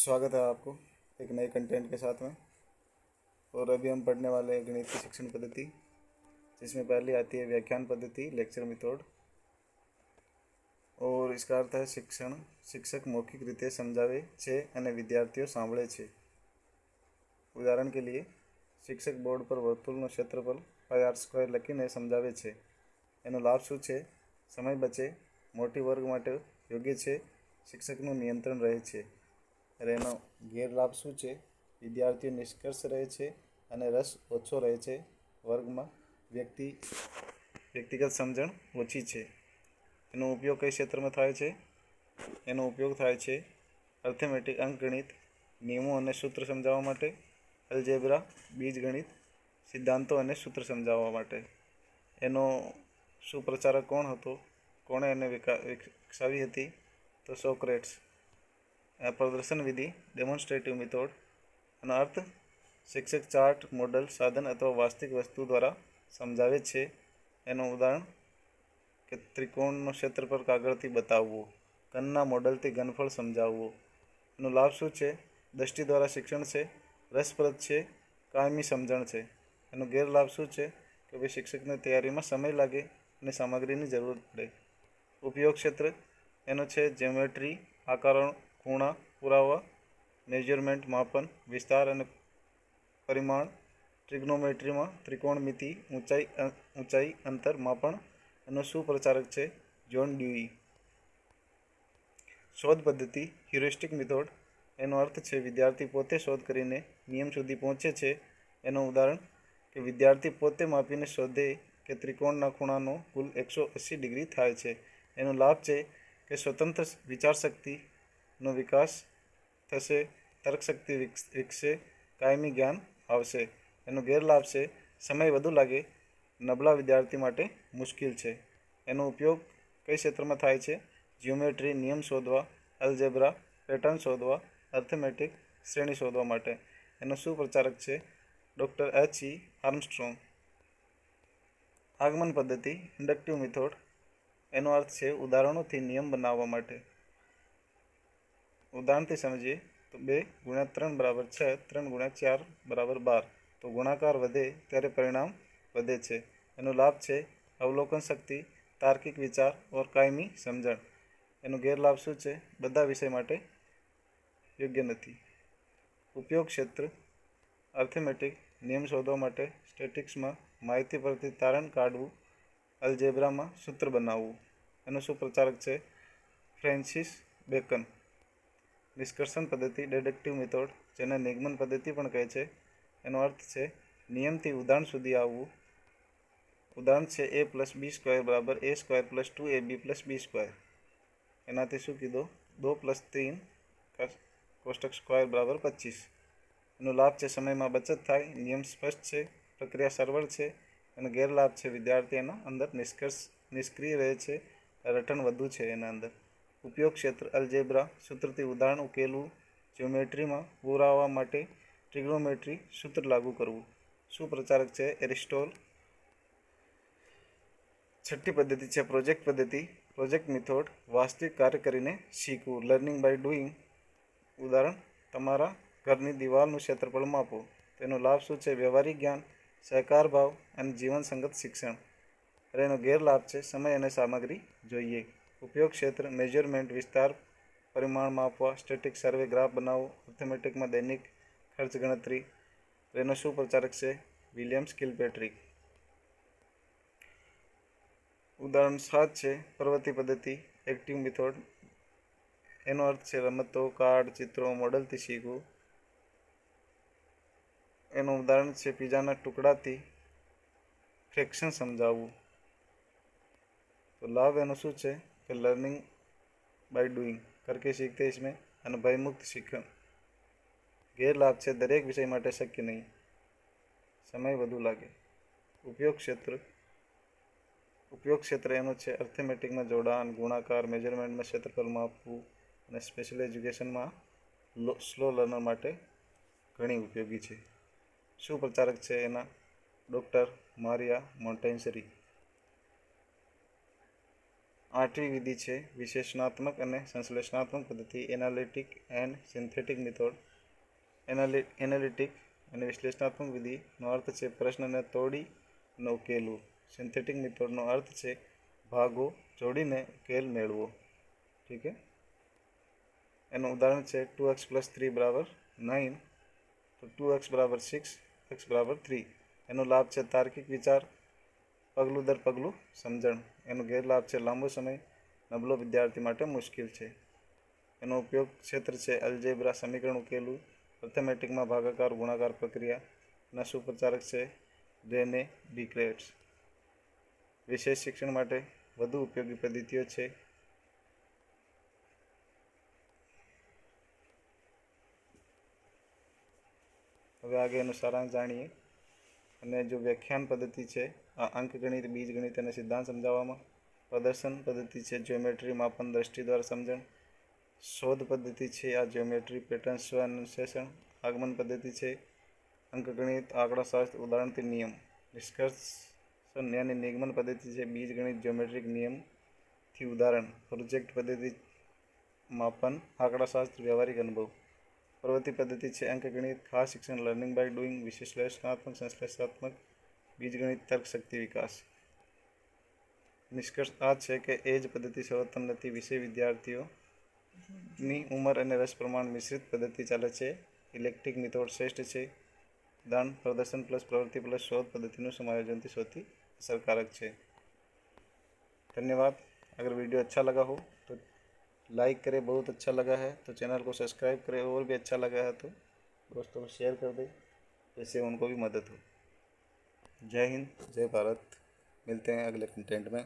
स्वागत है आपको एक नए कंटेंट के साथ में और अभी हम पढ़ने वाले हैं गणित की शिक्षण पद्धति जिसमें पहली आती है व्याख्यान पद्धति लेक्चर मेथड और इसका अर्थ है શિક્ષણ શિક્ષક મૌખિક રીતે સમજાવે છે અને વિદ્યાર્થીઓ સાંભળે છે ઉદાહરણ કે लिए શિક્ષક બોર્ડ પર વર્તુળનું ક્ષેત્રફળ પાય આર સ્ક્વેર લખીને સમજાવે છે એનો લાભ શું છે સમય બચે મોટી વર્ગ માટે યોગ્ય છે શિક્ષકનું નિયંત્રણ રહે છે અને એનો ગેરલાભ શું છે? વિદ્યાર્થીઓ નિષ્કર્ષ રહે છે અને રસ ઓછો રહે છે. વર્ગમાં વ્યક્તિ, વ્યક્તિગત સમજણ ઓછી છે. એનો ઉપયોગ કઈ ક્ષેત્રમાં થાય છે? એનો ઉપયોગ થાય છે અર્થમેટિક અંકગણિત, નિયમો અને સૂત્ર સમજાવવા માટે અલજેબ્રા બીજગણિત, સિદ્ધાંતો અને સૂત્ર સમજાવવા માટે. એનો સુપ્રચારક કોણ હતો? કોણે એને વિકા, વિકસાવી હતી? તો સોક્રેટ્સ. પ્રદર્શન વિધિ ડેમોન્સ્ટ્રેટિવ મિથોડ એનો અર્થ શિક્ષક ચાર્ટ મોડલ સાધન અથવા વાસ્તવિક વસ્તુ દ્વારા સમજાવે છે એનું ઉદાહરણ કે ત્રિકોણનું ક્ષેત્રફળ કાગળથી બતાવવું ઘનના મોડલથી ઘનફળ સમજાવવું એનો લાભ શું છે દ્રષ્ટિ દ્વારા શિક્ષણ છે રસપ્રદ છે કાયમી સમજણ છે એનો ગેરલાભ શું છે કે ભાઈ શિક્ષકને તૈયારીમાં સમય લાગે અને સામગ્રીની જરૂર પડે ઉપયોગ ક્ષેત્ર એનો છે જ્યોમેટ્રી આકારો ખૂણા, પુરાવા, મેજરમેન્ટ, માપન, વિસ્તાર અને પરિમાણ, ટ્રિગ્નોમેટ્રીમાં ત્રિકોણમિતિ ઊંચાઈ ઊંચાઈ, અંતર, માપન એનો સુપ્રચારક છે જોન ડ્યુઈ. શોધ પદ્ધતિ, હ્યુરિસ્ટિક મિથોડ, એનો અર્થ છે વિદ્યાર્થી પોતે શોધ કરીને નિયમ સુધી પહોંચે છે. એનું ઉદાહરણ, કે વિદ્યાર્થી પોતે માપીને શોધે કે ત્રિકોણના ખૂણાનો કુલ એકસો એંસી ડિગ્રી થાય છે. એનો લાભ છે કે સ્વતંત્ર વિચારશક્તિનો વિકાસ થશે, તર્કશક્તિ વિકસે કાયમી જ્ઞાન આવશે. એનો ગેરલાભ છે, સમય વધુ લાગે, નબળા વિદ્યાર્થી માટે મુશ્કેલ છે. એનો ઉપયોગ કઈ ક્ષેત્રમાં થાય છે? જ્યોમેટ્રી નિયમ શોધવા અલ્જેબ્રા પેટર્ન શોધવા, અર્થમેટિક શ્રેણી શોધવા માટે. એનો શું પ્રચારક છે? Doctor H. E Armstrong. આગમન પદ્ધતિ, ઇન્ડક્ટિવ મિથોડ. એનો અર્થ છે, ઉદાહરણોથી નિયમ બનાવવા માટે. ઉદાહરણથી સમજીએ તો બે ગુણ્યા ત્રણ બરાબર છ, ત્રણ ગુણ્યા ચાર બરાબર બાર. તો ગુણાકાર વધે ત્યારે પરિણામ વધે છે. એનો લાભ છે અવલોકન શક્તિ, તાર્કિક વિચાર ઓર કાયમી સમજણ. એનો ગેરલાભ શું છે? બધા વિષય માટે યોગ્ય નથી. ઉપયોગ ક્ષેત્ર અર્થમેટિક નિયમ શોધવા માટે સ્ટેટિક્સમાં માહિતી પરથી તારણ કાઢવું અલજેબ્રામાં સૂત્ર બનાવવું. એનો સુપ્રચારક છે? ફ્રેન્સિસ બેકન નિષ્કર્ષણ પદ્ધતિ ડિડેક્ટિવ મેથડ જેને નિગમન પદ્ધતિ પણ કહે છે. એનો અર્થ છે, નિયમથી ઉદાહરણ સુધી આવવું. ઉદાહરણ છે એ પ્લસ બી સ્ક્વેર બરાબર A square plus two A B plus B square એનાથી શું કીધું? દો પ્લસ ત્રીન કોષ્ટક સ્ક્વેર બરાબર પચીસ. એનો લાભ છે, સમયમાં બચત થાય. નિયમ સ્પષ્ટ છે, પ્રક્રિયા સરળ છે અને ગેરલાભ છે. વિદ્યાર્થી એના અંદર નિષ્કર્ષ નિષ્ક્રિય રહે છે. રટણ વધુ છે એના અંદર. ઉપયોગ ક્ષેત્ર અલ્જેબ્રા, સૂત્રથી ઉદાહરણ ઉકેલવું જ્યોમેટ્રીમાં પુરાવા માટે ટ્રિગ્નોમેટ્રી સૂત્ર લાગુ કરવું. સુપ્રચારક છે? એરિસ્ટોલ. છઠ્ઠી પદ્ધતિ છે પ્રોજેક્ટ પદ્ધતિ. પ્રોજેક્ટ મિથોડ વાસ્તવિક કાર્ય કરીને શીખવું. લર્નિંગ બાય ડુઈંગ ઉદાહરણ, તમારા ઘરની દિવાલનું ક્ષેત્રફળ માપો. તેનો લાભ શું છે? વ્યવહારિક જ્ઞાન, સહકાર ભાવ અને જીવનસંગત શિક્ષણ. અને એનો ગેરલાભ છે. સમય અને સામગ્રી જોઈએ. ઉપયોગ ક્ષેત્ર મેજરમેન્ટ વિસ્તાર પરિમાણ માપવા સ્ટેટિક સર્વે ગ્રાફ બનાવવો અર્થમેટિકમાં દૈનિક ખર્ચ ગણતરી એનો શું પ્રચારક છે? વિલિયમ સ્કિલ પેટ્રિક ઉદાહરણ સાત છે, પ્રવૃત્તિ પદ્ધતિ એક્ટિવ મિથોડ એનો અર્થ છે રમતો કાર્ડ ચિત્રો મોડલથી શીખવું. એનું ઉદાહરણ છે પીઝાના ટુકડાથી ફ્રેક્શન સમજાવવું. તો લાભ એનો શું છે? કે લર્નિંગ બાય ડુઈંગ કરકે શીખતે इसमें અને ભયમુક્ત શિક્ષણ ગેરલાભ છે દરેક વિષય માટે શક્ય નહીં સમય વધુ લાગે ઉપયોગ ક્ષેત્ર ઉપયોગ ક્ષેત્ર એનું છે અર્થમેટિકમાં જોડાણ ગુણાકાર મેજરમેન્ટમાં ક્ષેત્રફળ માપવું અને સ્પેશિયલ એજ્યુકેશનમાં સ્લો લર્નર માટે ઘણી ઉપયોગી છે શું પ્રચારક છે એના ડૉક્ટર મારિયા મોન્ટેન્સરી આઠમી વિધિ છે, વિશેષણાત્મક અને સંશ્લેષણાત્મક પદ્ધતિ એનાલિટિક એન્ડ સિન્થેટિક મિથોડ એનાલિ એનાલિટિક અને વિશ્લેષણાત્મક વિધિનો અર્થ છે પ્રશ્નને તોડી અને ઉકેલવું. સિન્થેટિક મિથોડનો અર્થ છે ભાગો જોડીને ઉકેલ મેળવો. ઠીક છે? એનું ઉદાહરણ છે ટુ એક્સ પ્લસ થ્રી બરાબર નાઇન તો ટુ એક્સ બરાબર સિક્સ એક્સ બરાબર થ્રી એનો લાભ છે તાર્કિક વિચાર, પગલું દર પગલું સમજણ. એનો ગેરલાભ છે લાંબો સમય નબળો વિદ્યાર્થી માટે મુશ્કેલ છે. એનો ઉપયોગ ક્ષેત્ર છે અલ્જેબ્રા સમીકરણ ઉકેલવું અર્થમેટિકમાં ભાગાકાર, ગુણાકાર પ્રક્રિયા ના સુપ્રચારક છે ડ્રેને ડિક્રેટ્સ. વિશેષ શિક્ષણ માટે વધુ ઉપયોગી પદ્ધતિઓ છે. હવે આગળનું સારાંશ જાણીએ. અને જો વ્યાખ્યાન પદ્ધતિ છે અંકગણિત બીજગણિત અને સિદ્ધાંત સમજાવવામાં. પ્રદર્શન પદ્ધતિ છે જ્યોમેટ્રી માપન, દ્રષ્ટિ દ્વારા સમજણ. શોધ પદ્ધતિ છે, આ જ્યોમેટ્રી પેટર્ન સ્વ અનુશેષણ આગમન પદ્ધતિ છે અંકગણિત આંકડાશાસ્ત્ર ઉદાહરણથી નિયમ. નિષ્કર્ષણ અને નિગમન પદ્ધતિ છે બીજગણિત જ્યોમેટ્રિક નિયમથી ઉદાહરણ. પ્રોજેક્ટ પદ્ધતિ, માપન આંકડાશાસ્ત્ર વ્યવહારિક અનુભવ. પ્રવૃત્તિ પદ્ધતિ છે. અંકગણિત ખાસ શિક્ષણ લર્નિંગ બાય ડુઈંગ વિશ્લેષણાત્મક સંશ્લેષણાત્મક બીજગણિત તર્ક શક્તિ વિકાસ. નિષ્કર્ષ આ છે કે એ જ પદ્ધતિ સર્વોત્તમ નથી. વિષય વિદ્યાર્થીઓની ઉંમર અને રસ પ્રમાણ મિશ્રિત પદ્ધતિ ચાલે છે. ઇલેક્ટ્રિક મિથોડ શ્રેષ્ઠ છે. દાન, પ્રદર્શન પ્લસ પ્રવૃત્તિ પ્લસ શોધ પદ્ધતિનું સમાયોજનથી સૌથી અસરકારક છે. ધન્યવાદ. અગર वीडियो अच्छा लगा हो लाइक करें, बहुत अच्छा लगा है। तो चैनल को सब्सक्राइब करें, और भी अच्छा लगा है तो दोस्तों को शेयर कर दें जिससे उनको भी मदद हो। जय हिंद, जय भारत। मिलते हैं अगले कंटेंट में।